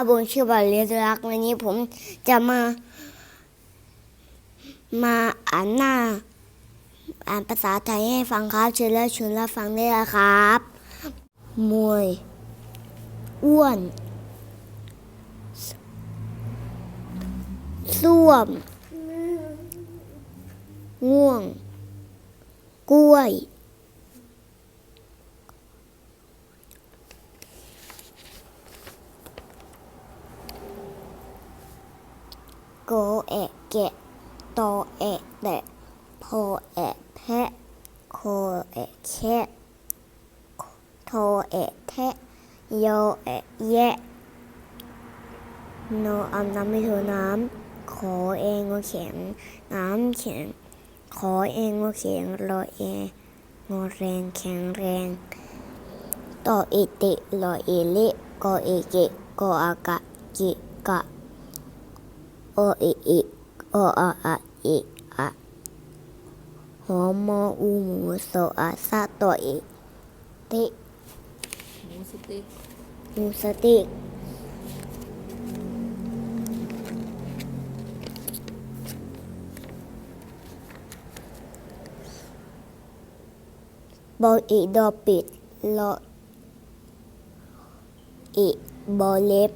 อาบุญชื่อบาลีรักวันนี้ผมจะมา มาอ่านหน้า อ่านภาษาไทยให้ฟังครับเชิญแล้วชิญแล้วฟังได้แล้วครับ มวย อ้วน ส้วม ง่วง กล้วย แอะแกะตอแอะแตะพอแอะแพะโคแอะแคะโทแอะแทะโยแอะแยะโนอาบน้ำไม่ถูน้ำขอเองว่าแข็งน้ำแข็งขอเองว่าแข็งรอเองงอแรงแข็งแรงต่อเอติรอเอลิกอเอเกกออากะจิกะ อเอเอโออาอะเออะหอมออูหมูโซอาซาตัวเอติหมูสติกหมูสติกบออีดอปิดลออีบอเล็บ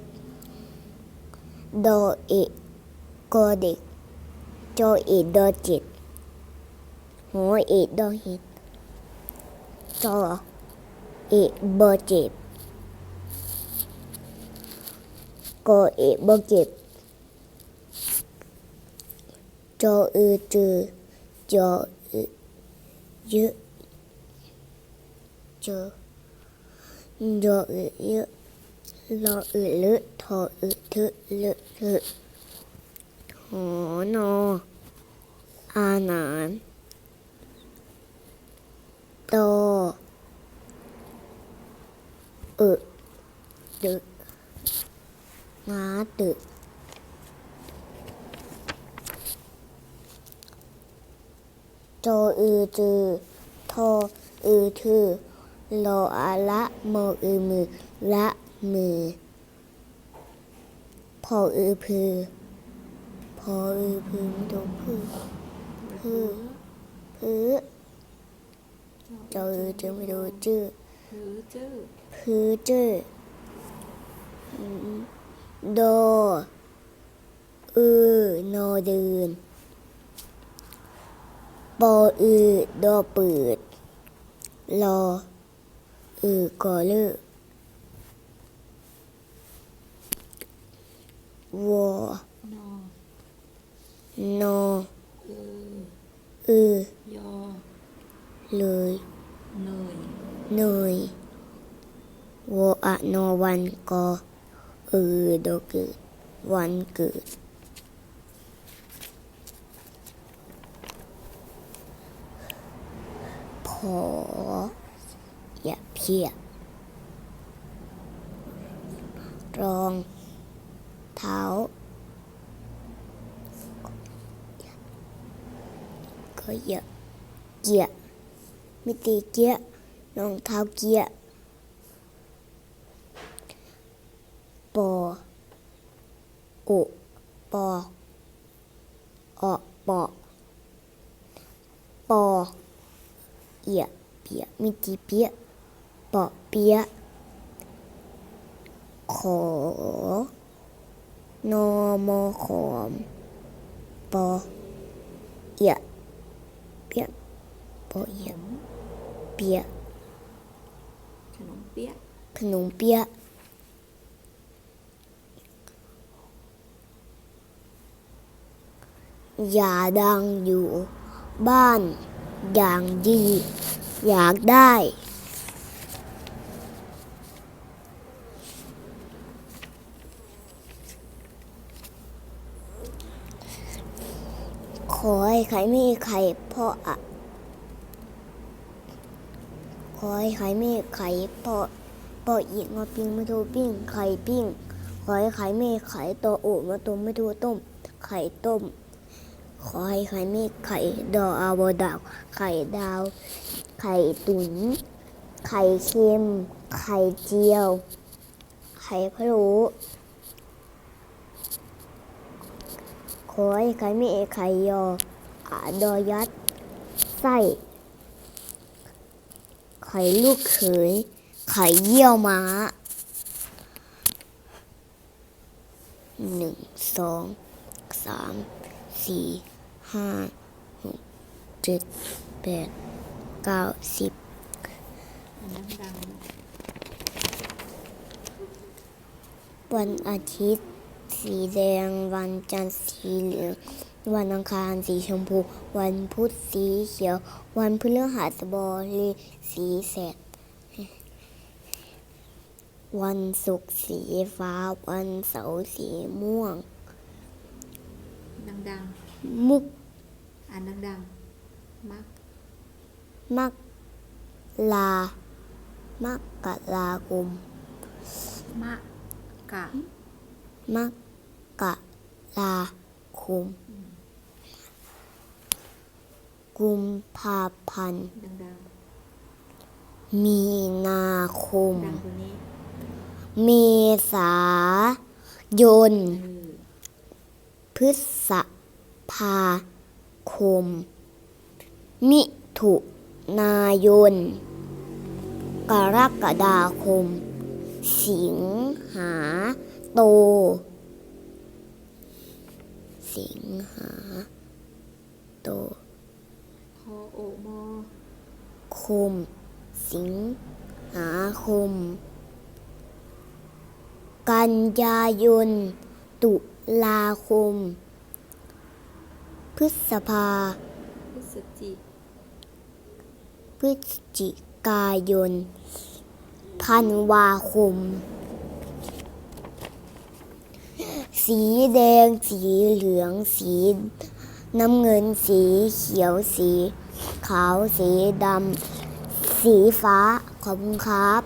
ดออี กอเด็กจออีดอจิตหัวอีดอหิตจออีบอจิบก็เอะบ่เก็บจออือจือจออือเยอะจอจออือเยอะรออือลึทออือทึลึทึ อนออาหนานตออึดึกงาตึโจอือจือโทอือทือโลอาละโมอือมือละมือพออือพือ พออือพือไม่ถูกพือพือพือโจอือจือไม่ถูกจื้อหือจื้อพือจื้อโดอือนอเดินปออือดอเปิดรออือกอเลือกวอ นอนอเอออือยอเลยเนยเนยวออะนอวันกออือดอเกิดวันเกิดพออย่าเพียรองเท้า ก็อย่าเกียร์ไม่ตีเกียร์รองเท้าเกียร์ปอโอปอออปอปอเอียเปียไม่ตีเปียปอเปียขอนอมอขอมปอเอีย เปียปอเอียเปียขนมเปี๊ยะขนมเปี๊ยะอย่าดังอยู่บ้านอย่างดี อยากได้ ขอให้ใครไม่มีใครพราะอะขอให้ใครไม่มีใครพราะปออีกมาปิ้งมาทูปิ้งไข่ปิ้งขอให้ไข่ไม่ไข่ตัวโอมาต้มไม่ทูต้ม ไข่ต้ม ขอให้ไข่ไม่ไข่ดอกอาวดาว ไข่ดาว ไข่ตุ๋น ไข่เค็ม ไข่เจียว ไข่พะโล้ ขอไข่ไม่เอไข่ยออาดอยัด ไส้ ไข่ลูกเขย ไข่เยี่ยวม้าหนึ่งสองสามสี่ห้าหกเจ็ดแปดเก้าสิบวันอาทิตย์ สีแดง วันจันทร์สีเหลืองวันอังคารสีชมพู วันพุธสีเขียว วันพฤหัสบดีสีแสด วันศุกร์สีฟ้า วันเสาร์สีม่วง ดังดังมุกๆ อ่านดังดังๆ มัก มักลา มักกะลากุม มะกะ มัก กะลาคุมกุมภาพันธ์ มีนาคม เมษายน พฤษภาคม มิถุนายน กรกฎาคม สิงหาโต สิงหาโตพอโอมอคม สิงหาคม กันยายน ตุลาคม พฤษภา พฤศจิพฤศจิกายนธันวาคม สีแดง สีเหลือง สีน้ำเงิน สีเขียว สีขาว สีดำ สีฟ้า ขอบคุณครับ